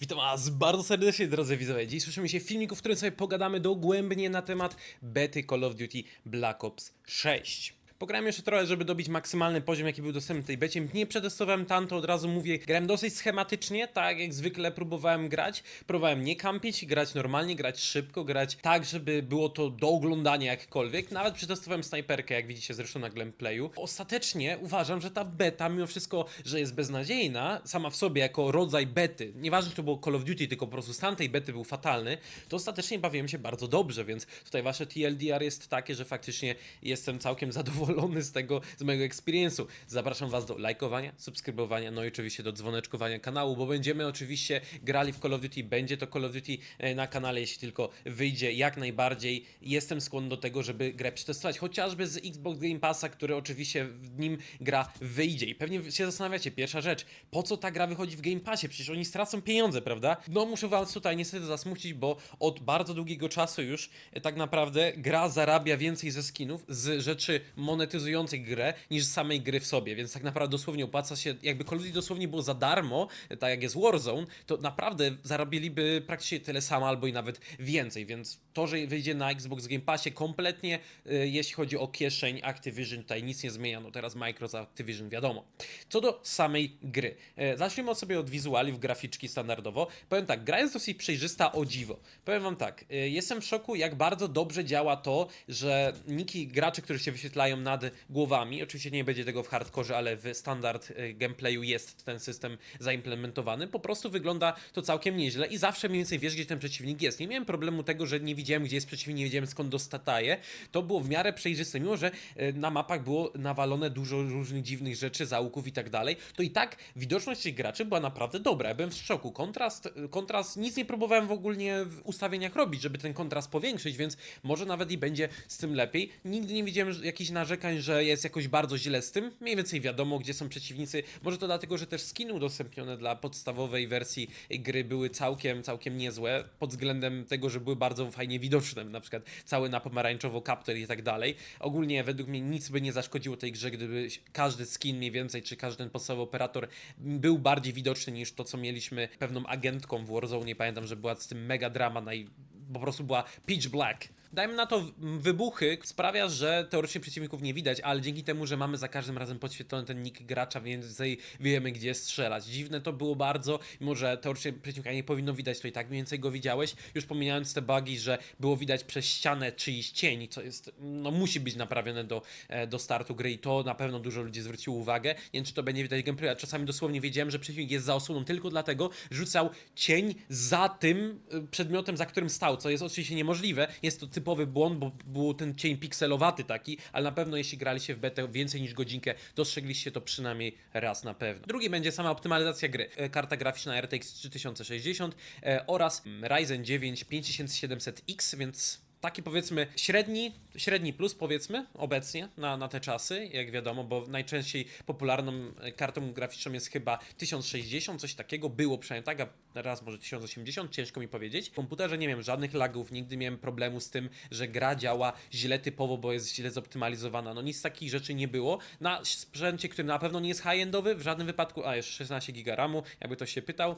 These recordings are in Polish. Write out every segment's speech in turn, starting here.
Witam Was bardzo serdecznie, drodzy widzowie. Dziś słyszymy się w filmiku, w którym sobie pogadamy dogłębnie na temat bety Call of Duty Black Ops 6. Pograłem jeszcze trochę, żeby dobić maksymalny poziom, jaki był dostępny tej becie. Nie przetestowałem tanto, od razu mówię, grałem dosyć schematycznie, tak jak zwykle próbowałem grać. Próbowałem nie kampić, grać normalnie, grać szybko, grać tak, żeby było to do oglądania jakkolwiek. Nawet przetestowałem snajperkę, jak widzicie zresztą na gameplayu. Ostatecznie uważam, że ta beta, mimo wszystko, że jest beznadziejna, sama w sobie jako rodzaj bety, nieważne czy to było Call of Duty, tylko po prostu stan tej bety był fatalny, to ostatecznie bawiłem się bardzo dobrze, więc tutaj wasze TLDR jest takie, że faktycznie jestem całkiem zadowolony z tego, z mojego experience'u. Zapraszam was do lajkowania, subskrybowania, no i oczywiście do dzwoneczkowania kanału, bo będziemy oczywiście grali w Call of Duty, będzie to Call of Duty e, na kanale, jeśli tylko wyjdzie, jak najbardziej. Jestem skłonny do tego, żeby grę przetestować, chociażby z Xbox Game Passa, który oczywiście w nim gra wyjdzie. I pewnie się zastanawiacie, pierwsza rzecz, po co ta gra wychodzi w Game Passie? Przecież oni stracą pieniądze, prawda? No muszę was tutaj niestety zasmucić, bo od bardzo długiego czasu już e, tak naprawdę gra zarabia więcej ze skinów, z rzeczy monetyzujących grę, niż samej gry w sobie, więc tak naprawdę dosłownie opłaca się, jakby Call of Duty dosłownie było za darmo, tak jak jest Warzone, to naprawdę zarabiliby praktycznie tyle samo, albo i nawet więcej, więc to, że wyjdzie na Xbox Game Passie kompletnie, e, jeśli chodzi o kieszeń Activision, tutaj nic nie zmienia, no teraz Microsoft Activision wiadomo. Co do samej gry. E, Zacznijmy od sobie od wizualiów, graficzki standardowo. Powiem tak, gra jest dosyć przejrzysta o dziwo. Powiem wam tak, e, jestem w szoku, jak bardzo dobrze działa to, że niki graczy, którzy się wyświetlają nad głowami, oczywiście nie będzie tego w hardkorze, ale w standard e, gameplayu jest ten system zaimplementowany, po prostu wygląda to całkiem nieźle i zawsze mniej więcej wiesz, gdzie ten przeciwnik jest. Nie miałem problemu tego, że nie widziałem, gdzie jest przeciwnik, nie wiedziałem skąd dostataje. To było w miarę przejrzyste, mimo że e, na mapach było nawalone dużo różnych dziwnych rzeczy, zaułków i tak dalej, to i tak widoczność tych graczy była naprawdę dobra. Ja byłem w szoku. Kontrast, kontrast, nic nie próbowałem w ogólnie w ustawieniach robić, żeby ten kontrast powiększyć, więc może nawet i będzie z tym lepiej. Nigdy nie widziałem jakichś narzekań, że jest jakoś bardzo źle z tym. Mniej więcej wiadomo, gdzie są przeciwnicy. Może to dlatego, że też skiny udostępnione dla podstawowej wersji gry były całkiem, całkiem niezłe, pod względem tego, że były bardzo fajnie widoczne, na przykład cały na pomarańczowo kaptur i tak dalej. Ogólnie według mnie nic by nie zaszkodziło tej grze, gdyby każdy skin mniej więcej, czy każdy podstawowy operator był bardziej widoczny niż to, co mieliśmy pewną agentką w Warzone. Pamiętam, że była z tym mega drama, naj... po prostu była pitch black. Dajmy na to wybuchy, sprawia, że teoretycznie przeciwników nie widać, ale dzięki temu, że mamy za każdym razem podświetlony ten nick gracza, więcej wiemy gdzie strzelać. Dziwne to było bardzo, mimo że teoretycznie przeciwnika nie powinno widać, to i tak mniej więcej go widziałeś. Już pomijając te bugi, że było widać przez ścianę czyjś cień, co jest, no musi być naprawione do, e, do startu gry i to na pewno dużo ludzi zwróciło uwagę. Nie wiem, czy to będzie widać w gameplayu, a czasami dosłownie wiedziałem, że przeciwnik jest za osłoną tylko dlatego, rzucał cień za tym y, przedmiotem, za którym stał, co jest oczywiście niemożliwe. Jest to typowy błąd, bo był ten cień pikselowaty taki, ale na pewno jeśli graliście w betę więcej niż godzinkę, dostrzegliście to przynajmniej raz na pewno. Drugi będzie sama optymalizacja gry. E, Karta graficzna RTX 3060 e, oraz Ryzen 9 5700X, więc taki powiedzmy średni, średni plus powiedzmy obecnie na, na te czasy, jak wiadomo, bo najczęściej popularną kartą graficzną jest chyba 1060, coś takiego, było przynajmniej tak, a teraz może 1080, ciężko mi powiedzieć. W komputerze nie miałem żadnych lagów, nigdy miałem problemu z tym, że gra działa źle typowo, bo jest źle zoptymalizowana. No nic takich rzeczy nie było. Na sprzęcie, który na pewno nie jest high-endowy, w żadnym wypadku, a jeszcze 16 giga RAMu, jakby ktoś się pytał.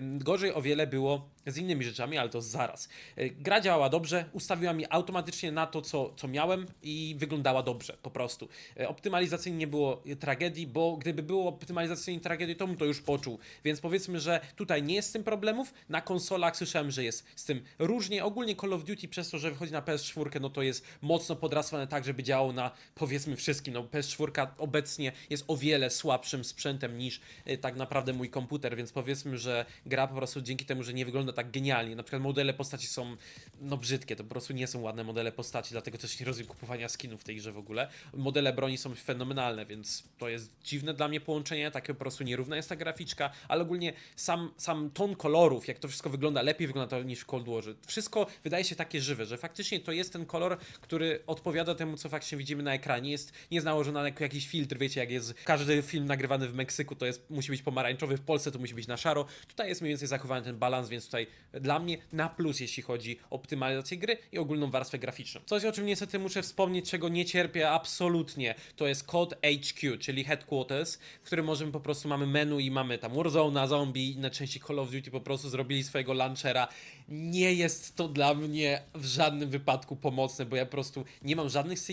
Gorzej o wiele było z innymi rzeczami, ale to zaraz. E, Gra działała dobrze, ustawiła mi automatycznie na to, co, co miałem i wyglądała dobrze, po prostu. E, Optymalizacyjnie nie było tragedii, bo gdyby było optymalizacyjnie tragedii, to bym to już poczuł. Więc powiedzmy, że tutaj nie jest z tym problemów. Na konsolach słyszałem, że jest z tym różnie. Ogólnie Call of Duty przez to, że wychodzi na PS4, no to jest mocno podrasłane tak, żeby działało na powiedzmy wszystkim. No PS4 obecnie jest o wiele słabszym sprzętem niż e, tak naprawdę mój komputer, więc powiedzmy, że gra po prostu dzięki temu, że nie wygląda tak genialnie. Na przykład modele postaci są no brzydkie, to po prostu nie są ładne modele postaci, dlatego też nie rozumiem kupowania skinów w tej grze w ogóle. Modele broni są fenomenalne, więc to jest dziwne dla mnie połączenie, takie po prostu nierówna jest ta graficzka, ale ogólnie sam, sam ton kolorów, jak to wszystko wygląda, lepiej wygląda to niż w Cold Warze. Wszystko wydaje się takie żywe, że faktycznie to jest ten kolor, który odpowiada temu, co faktycznie widzimy na ekranie. Jest nie jest nałożony jako jakiś filtr, wiecie, jak jest każdy film nagrywany w Meksyku, to jest, musi być pomarańczowy, w Polsce to musi być na szaro. Tutaj jest mniej więcej zachowany ten balans, więc tutaj dla mnie na plus, jeśli chodzi o optymalizację gry i ogólną warstwę graficzną. Coś, o czym niestety muszę wspomnieć, czego nie cierpię absolutnie, to jest kod HQ, czyli Headquarters, w którym możemy po prostu, mamy menu i mamy tam Warzone, zombie, inne części Call of Duty po prostu zrobili swojego launchera. Nie jest to dla mnie w żadnym wypadku pomocne, bo ja po prostu nie mam żadnych z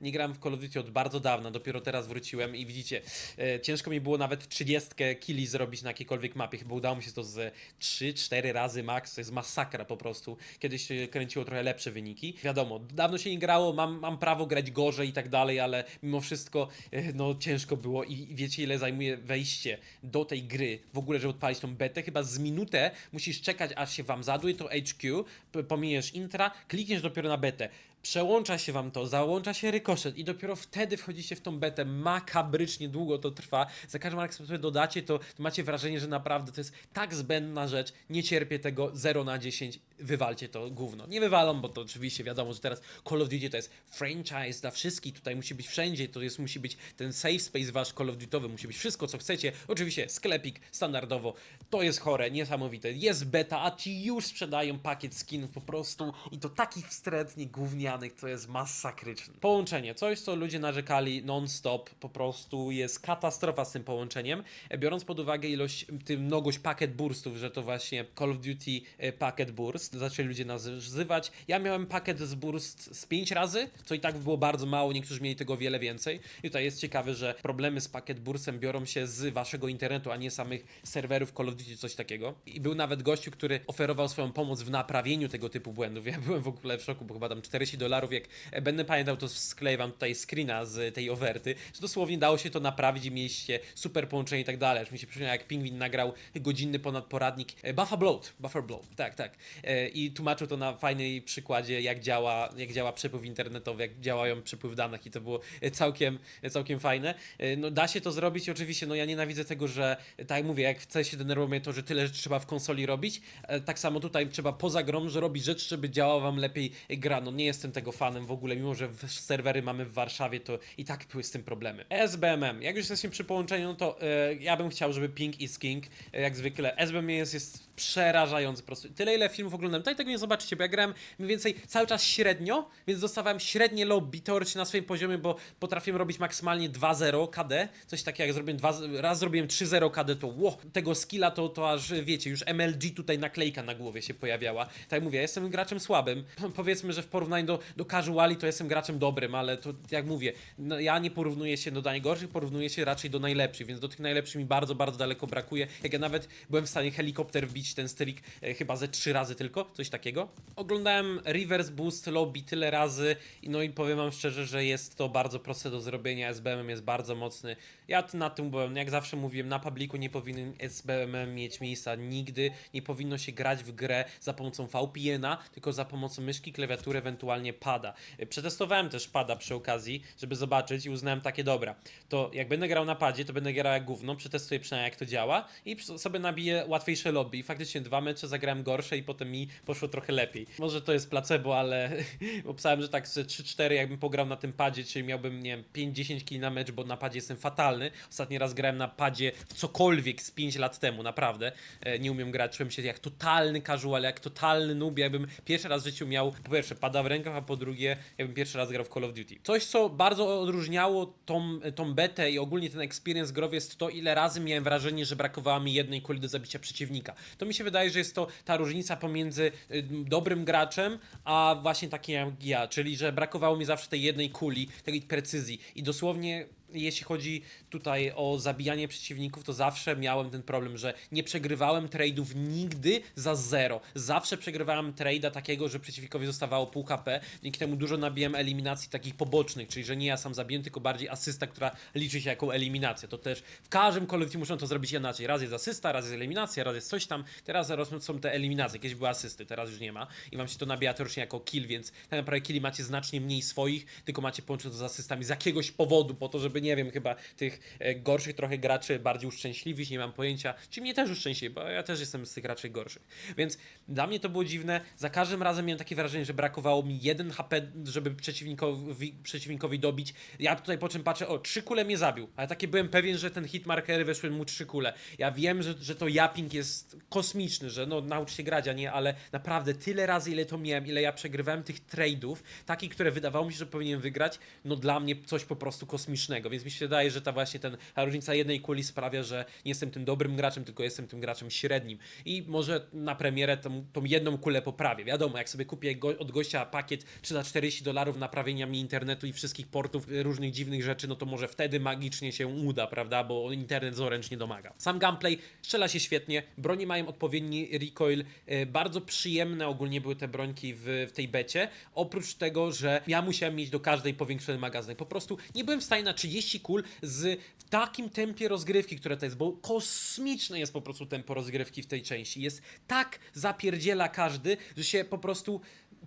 nie grałem w Call of Duty od bardzo dawna, dopiero teraz wróciłem i widzicie, e, ciężko mi było nawet 30 killi zrobić na jakiejkolwiek mapie, chyba udało mi się to z 3-4 razy max, to jest masakra po prostu. Kiedyś się kręciło trochę lepsze wyniki. Wiadomo, dawno się nie grało, mam, mam prawo grać gorzej i tak dalej, ale mimo wszystko e, no ciężko było i wiecie ile zajmuje wejście do tej gry, w ogóle żeby odpalić tą betę, chyba z minutę musisz czekać aż się wam zaduje to HQ, pominiesz intra, klikniesz dopiero na betę. Przełącza się wam to, załącza się rykoszet i dopiero wtedy wchodzicie w tą betę. Makabrycznie długo to trwa. Za każdym razem, jak sobie dodacie, to, to macie wrażenie, że naprawdę to jest tak zbędna rzecz. Nie cierpię tego 0 na 10. Wywalcie to gówno. Nie wywalą, bo to oczywiście wiadomo, że teraz Call of Duty to jest franchise dla wszystkich. Tutaj musi być wszędzie. To jest, musi być ten safe space wasz Call of Duty'owy. Musi być wszystko, co chcecie. Oczywiście sklepik standardowo. To jest chore, niesamowite. Jest beta, a ci już sprzedają pakiet skinów po prostu. I to takich wstrętnie gównianych, to jest masakryczne. Połączenie. Coś, co ludzie narzekali non-stop. Po prostu jest katastrofa z tym połączeniem. E, Biorąc pod uwagę ilość, tym mnogość pakiet burstów, że to właśnie Call of Duty e, Packet Burst, zaczęli ludzie nazywać. Ja miałem pakiet z burst z 5 razy, co i tak było bardzo mało, niektórzy mieli tego wiele więcej. I tutaj jest ciekawe, że problemy z pakiet burstem biorą się z waszego internetu, a nie samych serwerów Call of Duty, coś takiego. I był nawet gościu, który oferował swoją pomoc w naprawieniu tego typu błędów. Ja byłem w ogóle w szoku, bo chyba tam 40 dolarów, jak będę pamiętał, to skleję wam tutaj screena z tej oferty, że dosłownie dało się to naprawić i mieliście super połączenie i tak dalej. Aż mi się przypomniało, jak Pingwin nagrał godzinny ponad poradnik e, Buffer Bloat, Buffer Bloat, tak, tak. E, I tłumaczył to na fajnej przykładzie, jak działa, jak działa przepływ internetowy, jak działają przepływ danych i to było e, całkiem, całkiem fajne. No da się to zrobić, oczywiście, no ja nienawidzę tego, że tak jak mówię, jak w się denerwuje to, że tyle rzeczy trzeba w konsoli robić, tak samo tutaj trzeba poza grą, że robić rzeczy, żeby działała wam lepiej gra. No nie jestem tego fanem w ogóle, mimo że serwery mamy w Warszawie, to i tak były z tym problemy. SBMM, jak już jesteśmy przy połączeniu, to e, ja bym chciał, żeby ping is king, e, jak zwykle. SBMM jest, jest przerażający po prostu. Tyle ile filmów oglądam, tutaj tego nie zobaczycie, bo ja grałem mniej więcej cały czas średnio, więc dostawałem średnie lobby teoretycznie na swoim poziomie, bo potrafiłem robić maksymalnie 2-0 KD, coś takiego jak zrobiłem raz zrobiłem 3-0 KD, to ło, tego skilla to, to aż wiecie, już MLG tutaj naklejka na głowie się pojawiała. Tak jak mówię, jestem graczem słabym, powiedzmy, że w porównaniu do, do casuali to jestem graczem dobrym, ale to jak mówię, no, ja nie porównuję się do najgorszych, porównuję się raczej do najlepszych, więc do tych najlepszych mi bardzo, bardzo daleko brakuje. Jak ja nawet byłem w stanie helikopter wbić ten stylik e, chyba ze trzy razy tylko, coś takiego. Oglądałem Reverse Boost Lobby tyle razy no i powiem wam szczerze, że jest to bardzo proste do zrobienia, SBM jest bardzo mocny. Ja na tym byłem, jak zawsze mówiłem, na publiku nie powinien SBM mieć miejsca nigdy, nie powinno się grać w grę za pomocą VPN-a, tylko za pomocą myszki, klawiatury, ewentualnie pada. E, Przetestowałem też pada przy okazji, żeby zobaczyć i uznałem takie dobra. To jak będę grał na padzie, to będę grał jak gówno, przetestuję przynajmniej jak to działa i sobie nabiję łatwiejsze lobby. I faktycznie dwa mecze zagrałem gorsze i potem mi poszło trochę lepiej. Może to jest placebo, ale obstałem, że tak ze 3-4 jakbym pograł na tym padzie, czyli miałbym, nie wiem, 5-10 kili na mecz, bo na padzie jestem fatalny. Ostatni raz grałem na padzie w cokolwiek z 5 lat temu, naprawdę. E, Nie umiem grać, czułem się jak totalny casual, jak totalny noob, jakbym pierwszy raz w życiu miał, po pierwsze, pada w rękach, a po drugie, jakbym pierwszy raz grał w Call of Duty. Coś, co bardzo odróżniało tą, tą betę i ogólnie ten experience growy jest to, ile razy miałem wrażenie, że brakowało mi jednej kuli do zabicia przeciwnika. To mi się wydaje, że jest to ta różnica pomiędzy y, dobrym graczem, a właśnie takim jak ja, czyli że brakowało mi zawsze tej jednej kuli, tej precyzji i dosłownie jeśli chodzi tutaj o zabijanie przeciwników, to zawsze miałem ten problem, że nie przegrywałem tradeów nigdy za zero. Zawsze przegrywałem trade'a takiego, że przeciwnikowi zostawało pół HP. Dzięki temu dużo nabijałem eliminacji takich pobocznych, czyli że nie ja sam zabiłem, tylko bardziej asysta, która liczy się jako eliminacja. To też w każdym Call of muszą to zrobić inaczej. Raz jest asysta, raz jest eliminacja, raz jest coś tam. Teraz zaraz są te eliminacje. Kiedyś były asysty, teraz już nie ma. I wam się to nabija teoretycznie jako kill, więc tak naprawdę killi macie znacznie mniej swoich, tylko macie połączone to z asystami z jakiegoś powodu, po to, żeby nie wiem, chyba tych e, gorszych trochę graczy bardziej uszczęśliwić, nie mam pojęcia, czy mnie też uszczęśliwi, bo ja też jestem z tych raczej gorszych. Więc dla mnie to było dziwne, za każdym razem miałem takie wrażenie, że brakowało mi jeden HP, żeby przeciwnikowi, przeciwnikowi dobić. Ja tutaj po czym patrzę, o, trzy kule mnie zabił, ale takie byłem pewien, że ten hitmarkery weszły mu trzy kule. Ja wiem, że, że to japping jest kosmiczny, że no naucz się grać, a nie, ale naprawdę tyle razy, ile to miałem, ile ja przegrywałem tych tradeów, takich, które wydawało mi się, że powinien wygrać, no dla mnie coś po prostu kosmicznego. Więc mi się wydaje, że ta właśnie ten, ta różnica jednej kuli sprawia, że nie jestem tym dobrym graczem, tylko jestem tym graczem średnim. I może na premierę tą, tą jedną kulę poprawię. Wiadomo, jak sobie kupię go, od gościa pakiet 3 za 40 dolarów naprawienia mi internetu i wszystkich portów, y, różnych dziwnych rzeczy, no to może wtedy magicznie się uda, prawda? Bo internet zoręcznie domaga. Sam gameplay strzela się świetnie, broni mają odpowiedni recoil, y, bardzo przyjemne ogólnie były te brońki w, w tej becie, oprócz tego, że ja musiałem mieć do każdej powiększony magazynek. Po prostu nie byłem w stanie na 30 kul z w takim tempie rozgrywki, które to jest, bo kosmiczne jest po prostu tempo rozgrywki w tej części. Jest tak zapierdziela każdy, że się po prostu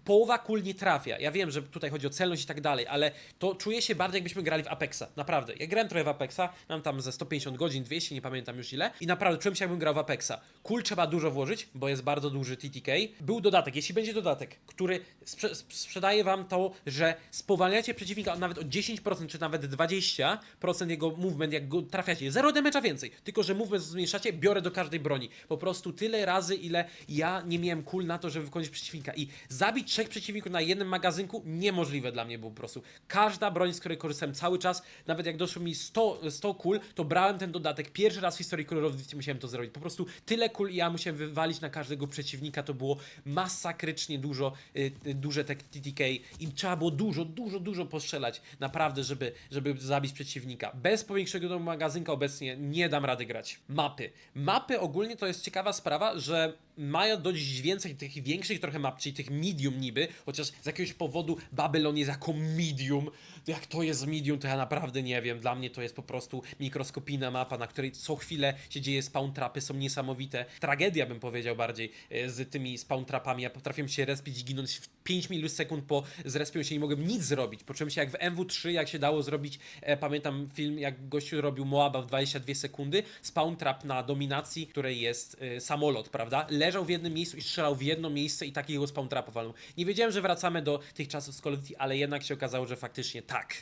połowa kul nie trafia. Ja wiem, że tutaj chodzi o celność i tak dalej, ale to czuję się bardziej jakbyśmy grali w Apexa. Naprawdę. Ja grałem trochę w Apexa, mam tam ze 150 godzin, 200, nie pamiętam już ile i naprawdę czułem się jakbym grał w Apexa. Kul trzeba dużo włożyć, bo jest bardzo duży TTK. Był dodatek, jeśli będzie dodatek, który sprze sp- sprzedaje wam to, że spowalniacie przeciwnika nawet o 10% czy nawet 20% jego movement, jak go trafiacie. Zero damage'a więcej, tylko że movement zmniejszacie, biorę do każdej broni. Po prostu tyle razy, ile ja nie miałem kul na to, żeby wykonać przeciwnika. I zabić trzech przeciwników na jednym magazynku niemożliwe dla mnie było po prostu. Każda broń, z której korzystałem cały czas, nawet jak doszło mi 100, 100 kul, to brałem ten dodatek. Pierwszy raz w historii Call of Duty musiałem to zrobić. Po prostu tyle kul i ja musiałem wywalić na każdego przeciwnika. To było masakrycznie dużo, y, y, duże te TTK i trzeba było dużo, dużo, dużo postrzelać. Naprawdę, żeby, żeby zabić przeciwnika. Bez powiększonego magazynka obecnie nie dam rady grać. Mapy. Mapy ogólnie to jest ciekawa sprawa, że mają dość więcej tych większych trochę map, czyli tych medium niby, chociaż z jakiegoś powodu Babylon jest jako medium. Jak to jest medium, to ja naprawdę nie wiem. Dla mnie to jest po prostu mikroskopijna mapa, na której co chwilę się dzieje spawn trapy, są niesamowite. Tragedia bym powiedział bardziej e, z tymi spawn trapami. Ja potrafiłem się respić i ginąć w 5 milisekund po zrespią się nie mogłem nic zrobić. Poczułem się jak w MW3, jak się dało zrobić, e, pamiętam film, jak gościu robił Moaba w 22 sekundy, spawn trap na dominacji, której jest e, samolot, prawda? Leżał w jednym miejscu i strzelał w jedno miejsce i takiego spawn trapa walnął. Nie wiedziałem, że wracamy do tych czasów z Call ale jednak się okazało, że faktycznie tak,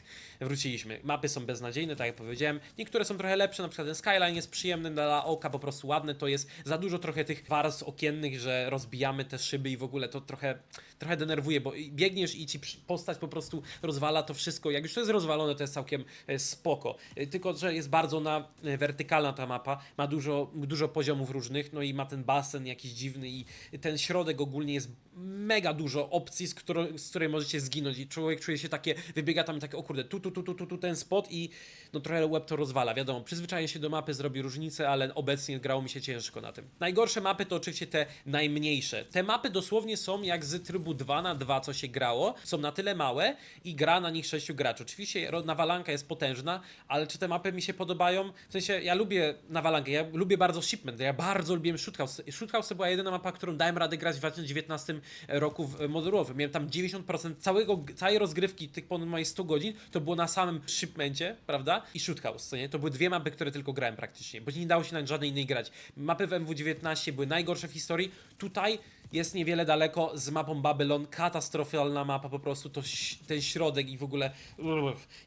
wróciliśmy. Mapy są beznadziejne, tak jak powiedziałem. Niektóre są trochę lepsze, na przykład ten Skyline jest przyjemny dla oka, po prostu ładny, to jest za dużo trochę tych warstw okiennych, że rozbijamy te szyby i w ogóle to trochę, trochę denerwuje, bo biegniesz i ci postać po prostu rozwala to wszystko. Jak już to jest rozwalone, to jest całkiem e, spoko. E, Tylko, że jest bardzo na, e, wertykalna ta mapa, ma dużo, dużo poziomów różnych, no i ma ten basen jakiś dziwny i ten środek ogólnie jest mega dużo opcji, z, którą, z której możecie zginąć i człowiek czuje się takie, wybiega tam i takie, o kurde, tu, tu, tu, tu, tu, tu ten spot i no trochę web to rozwala, wiadomo, przyzwyczajenie się do mapy zrobi różnicę, ale obecnie grało mi się ciężko na tym. Najgorsze mapy to oczywiście te najmniejsze. Te mapy dosłownie są jak z trybu 2 na 2, co się grało, są na tyle małe i gra na nich 6 graczy. Oczywiście nawalanka jest potężna, ale czy te mapy mi się podobają? W sensie, ja lubię nawalankę, ja lubię bardzo Shipment, ja bardzo lubiłem Shoothouse. Shoothouse to była jedyna mapa, którą dałem radę grać w 2019 roku w modułowym. Miałem tam 90% całego, całej rozgrywki, tych ponad moich 100 godzin, to było na samym Shipmencie, prawda? I Shoothouse, co nie? To były dwie mapy, które tylko grałem praktycznie, bo nie dało się na żadnej innej grać. Mapy w MW19 były najgorsze w historii. Tutaj jest niewiele daleko z mapą Babylon. Katastrofalna mapa po prostu, to ten środek i w ogóle.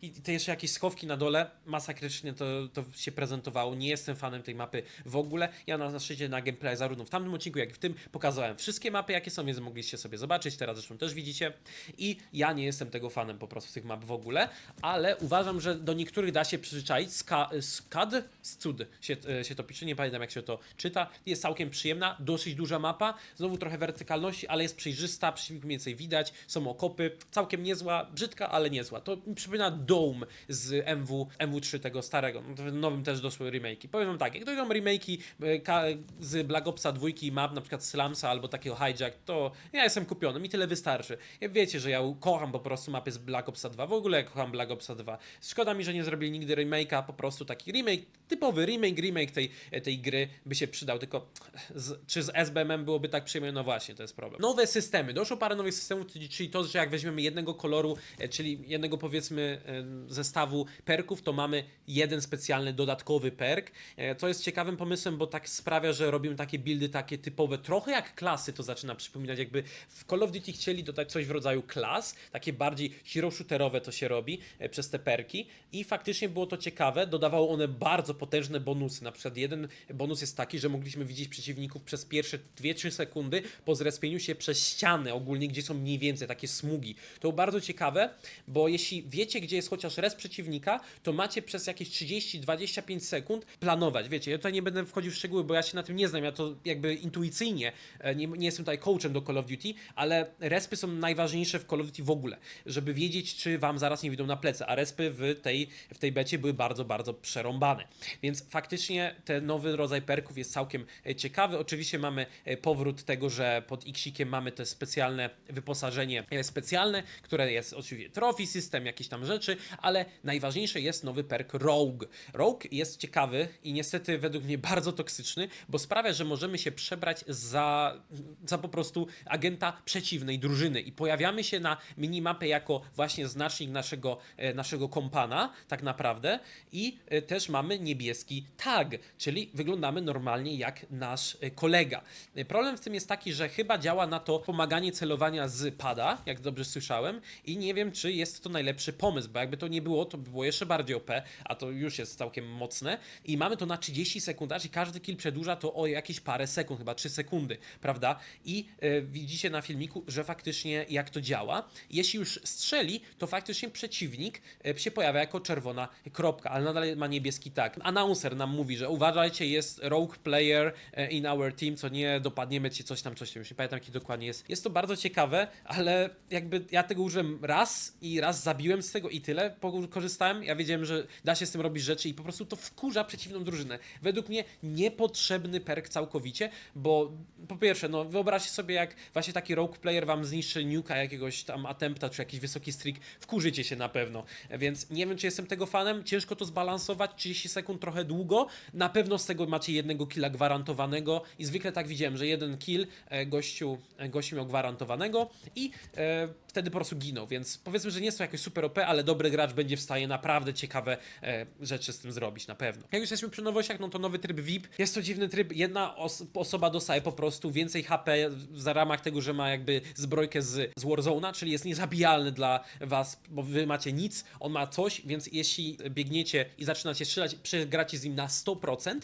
I te jeszcze jakieś schowki na dole. Masakrycznie to, to się prezentowało. Nie jestem fanem tej mapy w ogóle. Ja na, na szczycie na gameplay zarówno w tamtym odcinku, jak i w tym pokazałem wszystkie mapy, jakie są, więc mogliście sobie zobaczyć. Teraz zresztą też widzicie. I ja nie jestem tego fanem po prostu tych map w ogóle, ale uważam, że do niektórych da się przyzwyczaić. Ska, skad? Scud się, e, się to pisze, nie pamiętam jak się to czyta. Jest całkiem przyjemna, dosyć duża mapa. Znowu trochę wertykalności, ale jest przejrzysta, przeciwników mniej więcej widać, są okopy, całkiem niezła, brzydka, ale niezła. To mi przypomina Dome z MW, MW3 tego starego, no nowym też doszły remake'i. Powiem wam tak, jak dojdą remake'i e, z Black Opsa 2 map, na przykład Slumsa albo takiego Hijack, to ja jestem kupiony, mi tyle wystarczy. Wiecie, że ja kocham po prostu mapy z Black Opsa 2, w ogóle kocham Black Opsa 2. Szkoda mi, że nie zrobili nigdy remake'a, po prostu taki remake, typowy remake, remake tej, tej gry by się przydał, tylko z, czy z SBM byłoby tak przyjemnie? No właśnie, to jest problem. Nowe systemy. Doszło parę nowych systemów, czyli to, że jak weźmiemy jednego koloru, e, czyli jednego powiedzmy zestawu perków, to mamy jeden specjalny dodatkowy perk. E, To jest ciekawym pomysłem, bo tak sprawia, że robimy takie buildy takie typowe, trochę jak klasy to zaczyna przypominać, jakby w Call of Duty chcieli dodać coś w rodzaju klas, takie bardziej hero shooterowe to się robi e, przez te perki i faktycznie było to ciekawe, dodawało one bardzo potężne bonusy, na przykład jeden bonus jest taki, że mogliśmy widzieć przeciwników przez pierwsze 2-3 sekundy po zrespieniu się przez ściany ogólnie, gdzie są mniej więcej takie smugi. To było bardzo ciekawe, bo jeśli wiecie, gdzie jest chociaż res przeciwnika, to macie przez jakieś 30-25 sekund planować. Wiecie, ja tutaj nie będę wchodził w szczegóły, bo ja się na tym nie znam, ja to jakby intuicyjnie, e, nie, nie jestem tutaj coachem do Call of Duty, ale respy są najważniejsze w Call of Duty w ogóle, żeby wiedzieć, czy wam zaraz nie widzą na plecy, a respy w tej, w tej becie były bardzo, bardzo przerąbane. Więc faktycznie ten nowy rodzaj perków jest całkiem e, ciekawy. Oczywiście mamy e, powrót tego, że pod X-ikiem mamy te specjalne wyposażenie e, specjalne, które jest oczywiście trophy system, jakieś tam rzeczy, ale najważniejsze jest nowy perk Rogue. Rogue jest ciekawy i niestety według mnie bardzo toksyczny, bo sprawia, że możemy się przebrać za, za po prostu agenta przeciwnej drużyny i pojawiamy się na minimapie jako właśnie znacznik naszego, naszego kompana, tak naprawdę, i też mamy niebieski tag, czyli wyglądamy normalnie jak nasz e, kolega. E, Problem w tym jest taki, że chyba działa na to pomaganie celowania z pada, jak dobrze słyszałem, i nie wiem, czy jest to najlepszy pomysł, bo jakby to nie było, to by było jeszcze bardziej OP, a to już jest całkiem mocne. I mamy to na 30 sekund, i każdy kill przedłuża to o jakieś parę sekund, chyba 3 sekundy, prawda? I e, widzicie na filmiku, że faktycznie jak to działa. Jeśli już strzeli, to faktycznie przeciwnik się pojawia jako czerwona kropka, ale nadal ma niebieski tak. Announcer nam mówi, że uważajcie, jest rogue player e, in our team, co nie dopadniemy ci coś tam, coś tam, już nie pamiętam jaki dokładnie jest. Jest to bardzo ciekawe, ale jakby ja tego użyłem raz i raz zabiłem z tego i tyle, korzystałem, ja wiedziałem, że da się z tym robić rzeczy i po prostu to wkurza przeciwną drużynę. Według mnie niepotrzebny perk całkowicie, bo po pierwsze, no wyobraźcie sobie jak właśnie taki rogue player wam zniszczy nuka jakiegoś tam attempta, czy jakiś wysoki streak, wkurzycie się na pewno, więc nie wiem, czy jestem tego fanem, ciężko to zbalansować, 30 sekund trochę długo, na pewno z tego macie jednego killa gwarantowanego i zwykle tak widziałem, że jeden kill e, gościu, e, gościu miał gwarantowanego i e, wtedy po prostu ginął, więc powiedzmy, że nie jest to jakoś super OP, ale dobry gracz będzie w stanie naprawdę ciekawe e, rzeczy z tym zrobić, na pewno. Jak już jesteśmy przy nowościach, no to nowy tryb VIP. Jest to dziwny tryb, jedna os osoba dostaje po prostu więcej HP za ramach tego, że ma jakby zbrojkę z, z czyli jest niezabijalny dla was, bo wy macie nic, on ma coś, więc jeśli biegniecie i zaczynacie strzelać, przegracie z nim na 100%.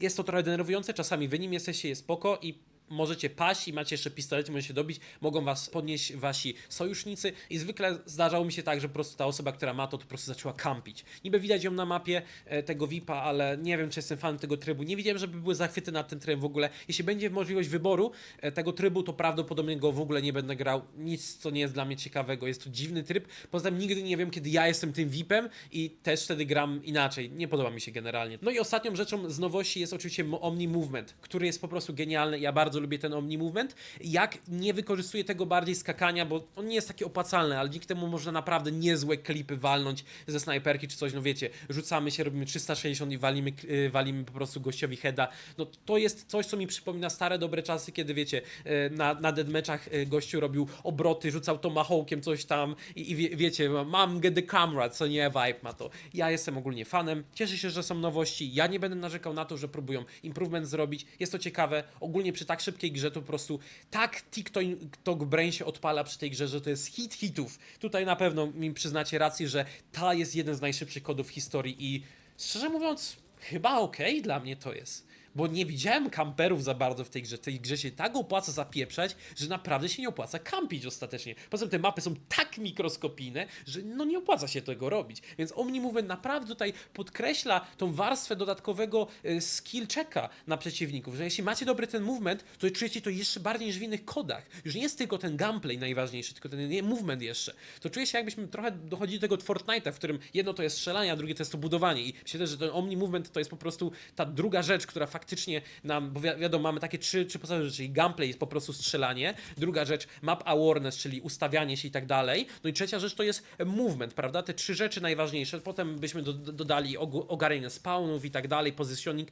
Jest to trochę denerwujące, czasami wy nim jesteście, jest spoko i możecie paść i macie jeszcze pistolety, możecie dobić, mogą was podnieść wasi sojusznicy i zwykle zdarzało mi się tak, że po prostu ta osoba, która ma to, to po prostu zaczęła kampić. Niby widać ją na mapie e, tego VIPa, ale nie wiem, czy jestem fanem tego trybu. Nie widziałem, żeby były zachwyty nad tym trybem w ogóle. Jeśli będzie możliwość wyboru e, tego trybu, to prawdopodobnie go w ogóle nie będę grał. Nic, co nie jest dla mnie ciekawego. Jest to dziwny tryb. Poza tym nigdy nie wiem, kiedy ja jestem tym VIPem i też wtedy gram inaczej. Nie podoba mi się generalnie. No i ostatnią rzeczą z nowości jest oczywiście Omni Movement, który jest po prostu genialny. Ja bardzo lubię ten Omni Movement. Jak nie wykorzystuję tego bardziej skakania, bo on nie jest taki opłacalny, ale dzięki temu można naprawdę niezłe klipy walnąć ze snajperki czy coś, no wiecie, rzucamy się, robimy 360 i walimy, y, walimy po prostu gościowi heada. No to jest coś, co mi przypomina stare, dobre czasy, kiedy wiecie, y, na, na deadmatchach y, gościu robił obroty, rzucał tomahawkiem coś tam i, i wie, wiecie, mam get the camera, co nie, vibe ma to. Ja jestem ogólnie fanem, cieszę się, że są nowości, ja nie będę narzekał na to, że próbują improvement zrobić, jest to ciekawe, ogólnie przy tak szybkiej grze to po prostu tak TikTok Brain się odpala przy tej grze, że to jest hit hitów. Tutaj na pewno mi przyznacie rację, że ta jest jeden z najszybszych kodów w historii i szczerze mówiąc, chyba okej dla mnie to jest. Bo nie widziałem kamperów za bardzo w tej grze. W tej grze się tak opłaca zapieprzać, że naprawdę się nie opłaca kampić ostatecznie. Poza tym te mapy są tak mikroskopijne, że no nie opłaca się tego robić. Więc Omni Movement naprawdę tutaj podkreśla tą warstwę dodatkowego y, skill checka na przeciwników, że jeśli macie dobry ten movement, to czujecie to jeszcze bardziej niż w innych kodach. Już nie jest tylko ten gameplay najważniejszy, tylko ten movement jeszcze. To czuję się jakbyśmy trochę dochodzili do tego Fortnite'a, w którym jedno to jest strzelanie, a drugie to jest to budowanie. I myślę że ten Omni Movement to jest po prostu ta druga rzecz, która faktycznie nam, bo wi- wiadomo, mamy takie trzy, trzy podstawowe rzeczy, czyli gameplay jest po prostu strzelanie, druga rzecz map awareness, czyli ustawianie się i tak dalej, no i trzecia rzecz to jest movement, prawda? Te trzy rzeczy najważniejsze, potem byśmy do, do, dodali og- ogarnianie spawnów i tak dalej, positioning,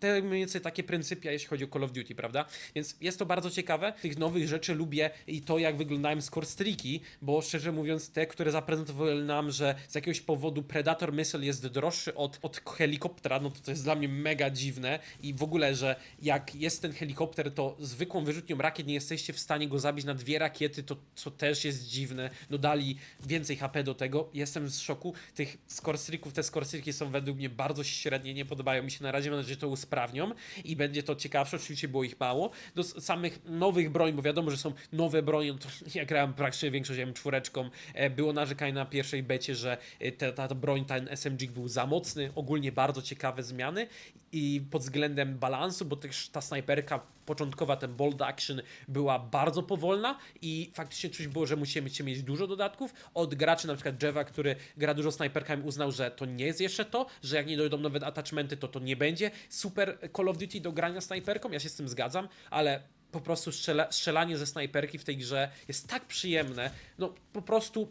te mniej więcej takie pryncypia, jeśli chodzi o Call of Duty, prawda? Więc jest to bardzo ciekawe. Tych nowych rzeczy lubię i to, jak wyglądają score streaki, bo szczerze mówiąc, te, które zaprezentowały nam, że z jakiegoś powodu Predator Missile jest droższy od, od helikoptera, no to to jest dla mnie mega dziwne i i w ogóle, że jak jest ten helikopter, to zwykłą wyrzutnią rakiet nie jesteście w stanie go zabić na dwie rakiety, to co też jest dziwne. Dodali więcej HP do tego. Jestem w szoku. Tych skorstryków, te skorstryki są według mnie bardzo średnie, nie podobają mi się na razie. Mam nadzieję, że to usprawnią i będzie to ciekawsze. Oczywiście było ich mało. Do samych nowych broń, bo wiadomo, że są nowe no to ja grałem praktycznie większość M4. E, Było narzekanie na pierwszej becie, że e, ta, ta broń, ten SMG był za mocny. Ogólnie bardzo ciekawe zmiany i pod względem balansu, bo też ta snajperka początkowa, ten bold action była bardzo powolna i faktycznie czuć było, że musimy mieć dużo dodatków. Od graczy, na przykład Jeva, który gra dużo snajperkami, uznał, że to nie jest jeszcze to, że jak nie dojdą nowe attachmenty, to to nie będzie super Call of Duty do grania snajperką. Ja się z tym zgadzam, ale po prostu strzela, strzelanie ze snajperki w tej grze jest tak przyjemne. No po prostu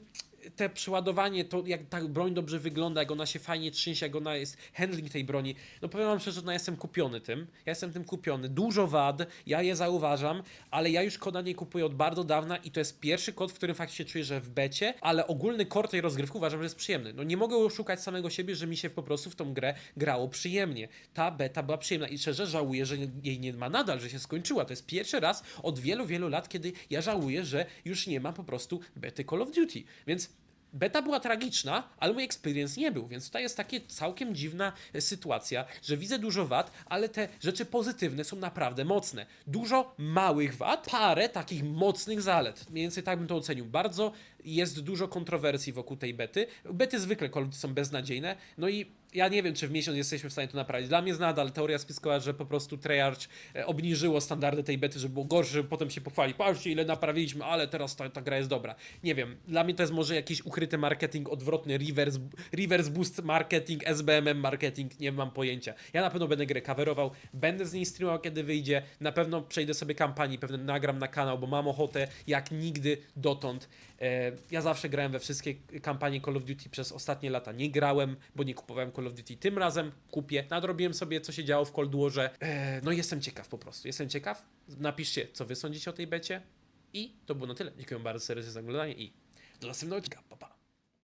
te przeładowanie, to jak ta broń dobrze wygląda, jak ona się fajnie trzęsie, jak ona jest, handling tej broni, no powiem wam szczerze, no ja jestem kupiony tym, ja jestem tym kupiony, dużo wad, ja je zauważam, ale ja już koda nie kupuję od bardzo dawna i to jest pierwszy kod, w którym faktycznie czuję, że w becie, ale ogólny core tej rozgrywki uważam, że jest przyjemny. No nie mogę oszukać samego siebie, że mi się po prostu w tą grę grało przyjemnie. Ta beta była przyjemna i szczerze żałuję, że jej nie ma nadal, że się skończyła. To jest pierwszy raz od wielu, wielu lat, kiedy ja żałuję, że już nie ma po prostu bety Call of Duty. Więc Beta była tragiczna, ale mój experience nie był, więc tutaj jest takie całkiem dziwna e, sytuacja, że widzę dużo wad, ale te rzeczy pozytywne są naprawdę mocne. Dużo małych wad, parę takich mocnych zalet. Mniej więcej tak bym to ocenił. Bardzo jest dużo kontrowersji wokół tej bety. Bety zwykle są beznadziejne, no i ja nie wiem, czy w miesiąc jesteśmy w stanie to naprawić. Dla mnie jest nadal teoria spiskowa, że po prostu Treyarch e, obniżyło standardy tej bety, żeby było gorsze, potem się pochwalić. Patrzcie, ile naprawiliśmy, ale teraz ta, ta gra jest dobra. Nie wiem, dla mnie to jest może jakiś ukryty marketing odwrotny, reverse, reverse boost marketing, SBMM marketing, nie mam pojęcia. Ja na pewno będę grę coverował, będę z niej streamował, kiedy wyjdzie. Na pewno przejdę sobie kampanii, pewnie nagram na kanał, bo mam ochotę jak nigdy dotąd. E, ja zawsze grałem we wszystkie kampanie Call of Duty przez ostatnie lata. Nie grałem, bo nie kupowałem Call of Duty. Tym razem kupię. Nadrobiłem sobie, co się działo w Cold Warze. E, no jestem ciekaw po prostu. Jestem ciekaw. Napiszcie, co wy sądzicie o tej becie. I to było na tyle. Dziękuję bardzo serdecznie za oglądanie i do następnego odcinka. Pa, pa.